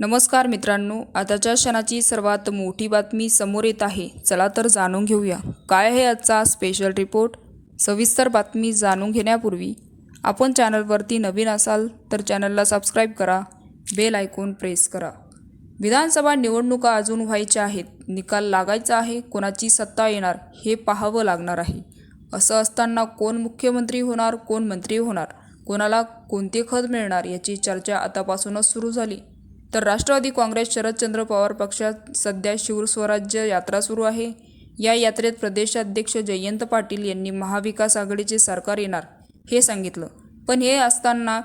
नमस्कार मित्रांनो आताच्या क्षणाची सर्वात मोठी बातमी समोर येत आहे. चला तर जाणून घेऊया. काय आहे आजचा स्पेशल रिपोर्ट सविस्तर बातमी जाणून घेण्यापूर्वी आपण चॅनलवरती नवीन असाल तर चॅनलला सबस्क्राईब करा बेल आयकॉन प्रेस करा. विधानसभा निवडणुका अजून व्हायच्या आहेत. निकाल लागायचा आहे कोणाची सत्ता येणार हे पाहावं लागणार आहे. असं असताना कोण मुख्यमंत्री होणार कोण मंत्री होणार कोणाला कोणते खत मिळणार याची चर्चा आतापासूनच सुरू झाली. तर राष्ट्रवादी काँग्रेस शरदचंद्र पवार पक्षात सध्या शिवस्वराज्य यात्रा सुरू आहे. या यात्रेत प्रदेशाध्यक्ष जयंत पाटील यांनी महाविकास आघाडीचे सरकार येणार हे सांगितलं. पण हे असताना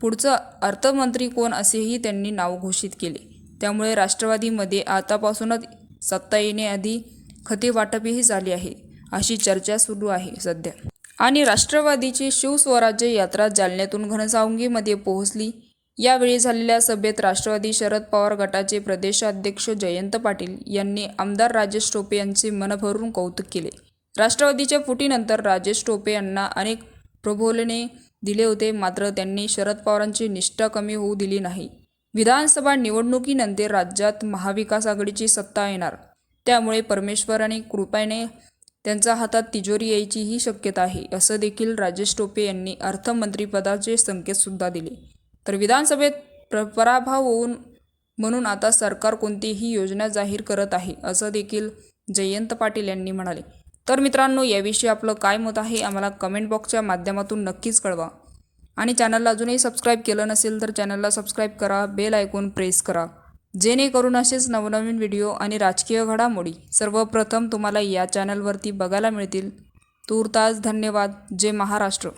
पुढचं अर्थमंत्री कोण असेही त्यांनी नाव घोषित केले. त्यामुळे राष्ट्रवादीमध्ये आतापासूनच सत्ता येण्याआधी खते वाटपही झाली आहे अशी चर्चा सुरू आहे सध्या. आणि राष्ट्रवादीची शिवस्वराज्य यात्रा जालन्यातून घनसावंगीमध्ये पोहोचली. यावेळी झालेल्या सभेत राष्ट्रवादी शरद पवार गटाचे प्रदेशाध्यक्ष जयंत पाटील यांनी आमदार राजेश टोपे यांचे मनभरून कौतुक केले. राष्ट्रवादीच्या फुटीनंतर राजेश टोपे यांना अनेक प्रबोलने दिले होते मात्र त्यांनी शरद पवारांची निष्ठा कमी होऊ दिली नाही. विधानसभा निवडणुकीनंतर राज्यात महाविकास आघाडीची सत्ता येणार. त्यामुळे परमेश्वर आणि कृपेने त्यांच्या हातात तिजोरी यायची ही शक्यता आहे असं देखील राजेश टोपे यांनी अर्थमंत्रीपदाचे संकेतसुद्धा दिले. तर विधानसभेत प्र पराभव होऊन म्हणून आता सरकार कोणतीही योजना जाहीर करत आहे असं देखील जयंत पाटील यांनी म्हणाले. तर मित्रांनो याविषयी आपलं काय मत आहे आम्हाला कमेंट बॉक्सच्या माध्यमातून नक्कीच कळवा. आणि चॅनलला अजूनही सबस्क्राईब केलं नसेल तर चॅनलला सबस्क्राईब करा बेल ऐकून प्रेस करा. जेणेकरून असेच नवनवीन व्हिडिओ आणि राजकीय घडामोडी सर्वप्रथम तुम्हाला या चॅनलवरती बघायला मिळतील. तूर्तास धन्यवाद. जय महाराष्ट्र.